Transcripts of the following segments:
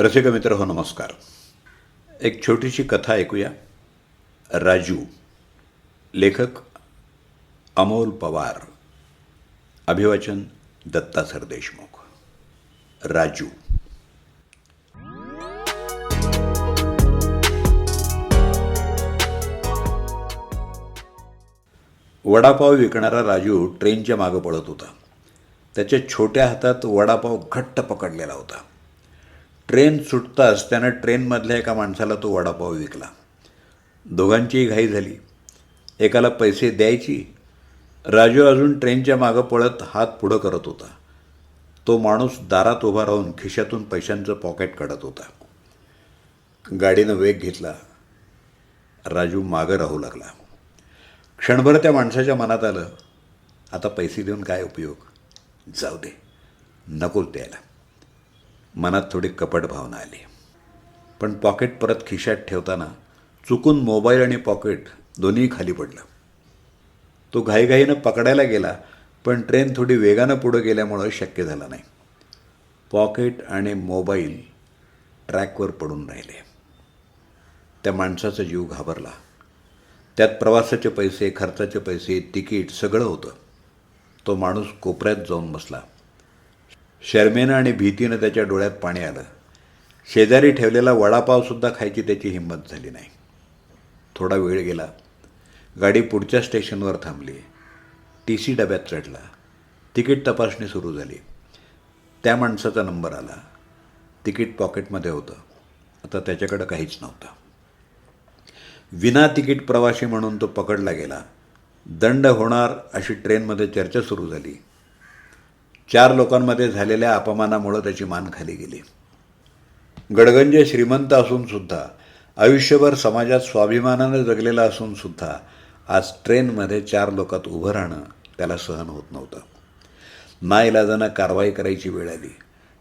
रसिक मित्र हो नमस्कार. एक छोटीशी कथा ऐकूया. राजू लेखक अमोल पवार. अभिवाचन दत्ता सरदेशमुख राजू. वडापाव विकणारा राजू ट्रेनच्या मागं पळत होता. त्याच्या छोट्या हातात वडापाव घट्ट पकडलेला होता. ट्रेन सुटताच त्यानं ट्रेनमधल्या एका माणसाला तो वडापाव विकला. दोघांचीही घाई झाली. एकाला पैसे द्यायची. राजू अजून ट्रेनच्या मागं पळत हात पुढं करत होता. तो माणूस दारात उभा राहून खिशातून पैशांचं पॉकेट काढत होता. गाडीनं वेग घेतला. राजू मागं राहू लागला. क्षणभर त्या माणसाच्या मनात आलं आता पैसे देऊन काय उपयोग? जाऊ दे. नकोच द्यायला. मनात थोडी कपट भावना आली. पण पॉकेट परत खिशात ठेवताना चुकून मोबाईल आणि पॉकेट दोन्ही खाली पडलं. तो घाईघाईनं पकडायला गेला पण ट्रेन थोडी वेगानं पुढं गेल्यामुळं शक्य झालं नाही. पॉकेट आणि मोबाईल ट्रॅकवर पडून राहिले. त्या माणसाचा जीव घाबरला. त्यात प्रवासाचे पैसे खर्चाचे पैसे तिकीट सगळं होतं. तो माणूस कोपऱ्यात जाऊन बसला. शर्मेनं आणि भीतीनं त्याच्या डोळ्यात पाणी आलं. शेजारी ठेवलेला वडापावसुद्धा खायची त्याची हिंमत झाली नाही. थोडा वेळ गेला. गाडी पुढच्या स्टेशनवर थांबली. टी सी डब्यात चढला. तिकीट तपासणी सुरू झाली. त्या माणसाचा नंबर आला. तिकीट पॉकेटमध्ये होतं. आता त्याच्याकडं काहीच नव्हतं. विना तिकीट प्रवासी म्हणून तो पकडला गेला. दंड होणार अशी ट्रेनमध्ये चर्चा सुरू झाली. चार लोकांमध्ये झालेल्या अपमानामुळं त्याची मान खाली गेली. गडगंज श्रीमंत असूनसुद्धा आयुष्यभर समाजात स्वाभिमानानं जगलेला असूनसुद्धा आज ट्रेनमध्ये चार लोकात उभं राहणं त्याला सहन होत नव्हतं. नाईलाजानं कारवाई करायची वेळ आली.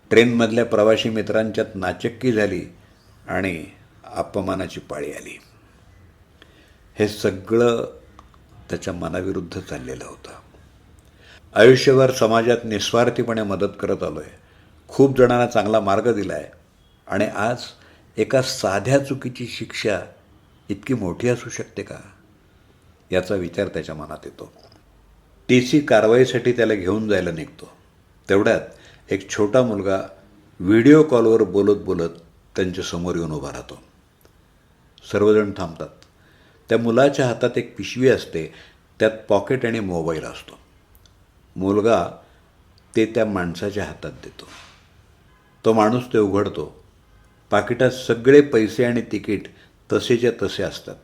ट्रेनमधल्या प्रवासी मित्रांच्यात नाचक्की झाली आणि अपमानाची पाळी आली. हे सगळं त्याच्या मनाविरुद्ध चाललेलं होतं. आयुष्यभर समाजात निस्वार्थीपणे मदत करत आलो आहे खूप जणांना चांगला मार्ग दिला आहे आणि आज एका साध्या चुकीची शिक्षा इतकी मोठी असू शकते का? याचा विचार त्याच्या मनात येतो. टी सी कारवाईसाठी त्याला घेऊन जायला निघतो. तेवढ्यात एक छोटा मुलगा व्हिडिओ कॉलवर बोलत बोलत त्यांच्यासमोर येऊन उभा राहतो. सर्वजण थांबतात. त्या मुलाच्या हातात एक पिशवी असते. त्यात पॉकेट आणि मोबाईल असतो. मुलगा ते त्या माणसाच्या हातात देतो. तो माणूस ते उघडतो. पाकिटात सगळे पैसे आणि तिकीट तसेच्या तसे असतात.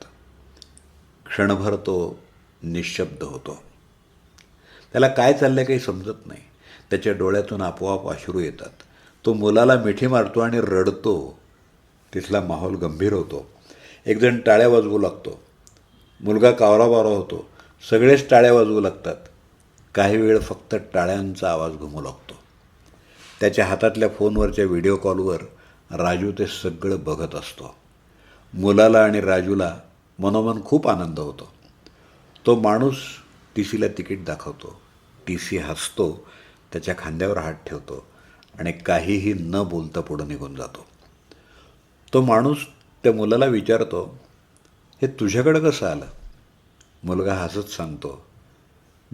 क्षणभर तो निशब्द होतो. त्याला काय चाललं काही समजत नाही. त्याच्या डोळ्यातून आपोआप अश्रू येतात. तो मुलाला मिठी मारतो आणि रडतो. तिथला माहोल गंभीर होतो. एकजण टाळ्या वाजवू लागतो. मुलगा कावराबावरा होतो. सगळेच टाळ्या वाजवू लागतात. काही वेळ फक्त टाळ्यांचा आवाज घुमू लागतो. त्याच्या हातातल्या फोनवरच्या व्हिडिओ कॉलवर राजू ते सगळं बघत असतो. मुलाला आणि राजूला मनोमन खूप आनंद होतो. तो माणूस टी सीला तिकीट दाखवतो. टी सी हसतो त्याच्या खांद्यावर हात ठेवतो आणि काहीही न बोलता पुढं निघून जातो. तो माणूस त्या मुलाला विचारतो हे तुझ्याकडं कसं आलं? मुलगा हसत सांगतो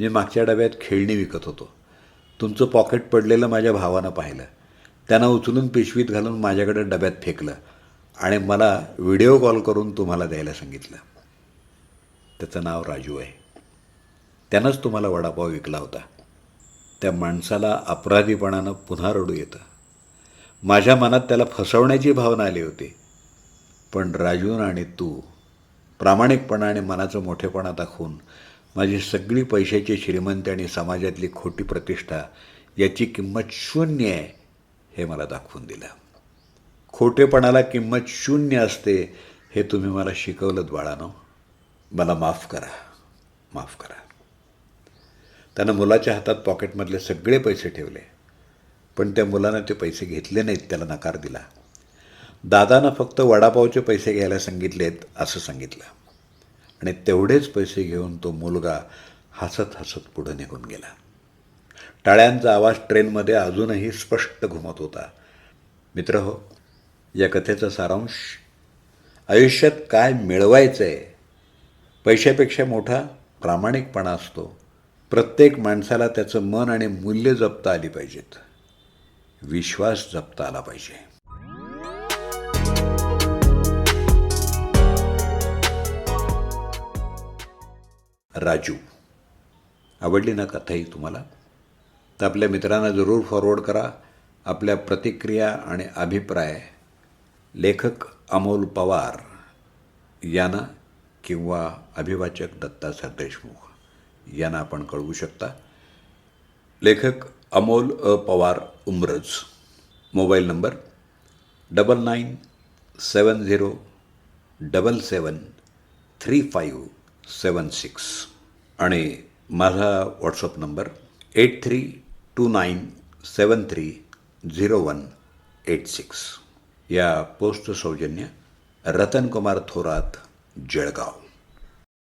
मी मागच्या डब्यात खेळणी विकत होतो. तुमचं पॉकेट पडलेलं माझ्या भावानं पाहिलं. त्यांना उचलून पिशवीत घालून माझ्याकडे डब्यात फेकलं आणि मला व्हिडिओ कॉल करून तुम्हाला द्यायला सांगितलं. त्याचं नाव राजू आहे. त्यानंच तुम्हाला वडापाव विकला होता. त्या माणसाला अपराधीपणानं पुन्हा रडू येतं. माझ्या मनात त्याला फसवण्याची भावना आली होती. पण राजून आणि तू प्रामाणिकपणा आणि मनाचं मोठेपणा दाखवून माझी सगळी पैशाची श्रीमंती आणि समाजातली खोटी प्रतिष्ठा याची किंमत शून्य आहे हे मला दाखवून दिलं. खोटेपणाला किंमत शून्य असते हे तुम्ही मला शिकवलं बाळानो. मला माफ करा माफ करा. त्यानं मुलाच्या हातात पॉकेटमधले सगळे पैसे ठेवले पण त्या मुलानं ते पैसे घेतले नाहीत त्याला नकार दिला. दादानं फक्त वडापावचे पैसे घ्यायला सांगितलेत असं सांगितलं. आणि तेवढेच पैसे घेऊन तो मुलगा हसत हसत पुढं निघून गेला. टाळ्यांचा आवाज ट्रेनमध्ये अजूनही स्पष्ट घुमत होता. मित्र हो या कथेचा सारांश आयुष्यात काय मिळवायचं आहे पैशापेक्षा मोठा प्रामाणिकपणा असतो. प्रत्येक माणसाला त्याचं मन आणि मूल्य जपता आली पाहिजेत. विश्वास जपता आला पाहिजे. राजू. आवडली ना कथा ही तुम्हाला? तर आपल्या मित्रांना जरूर फॉरवर्ड करा. आपल्या प्रतिक्रिया आणि अभिप्राय लेखक अमोल पवार यांना किंवा अभिवाचक दत्ता सरदेशमुख यांना आपण कळवू शकता. लेखक Amol A Pawar Umraj. Mobile number double nine seven zero double seven three five seven six आणि माझा WhatsApp number eight three two nine seven three zero one eight six या पोस्ट सौजन्य रतनकुमार थोरात जळगाव.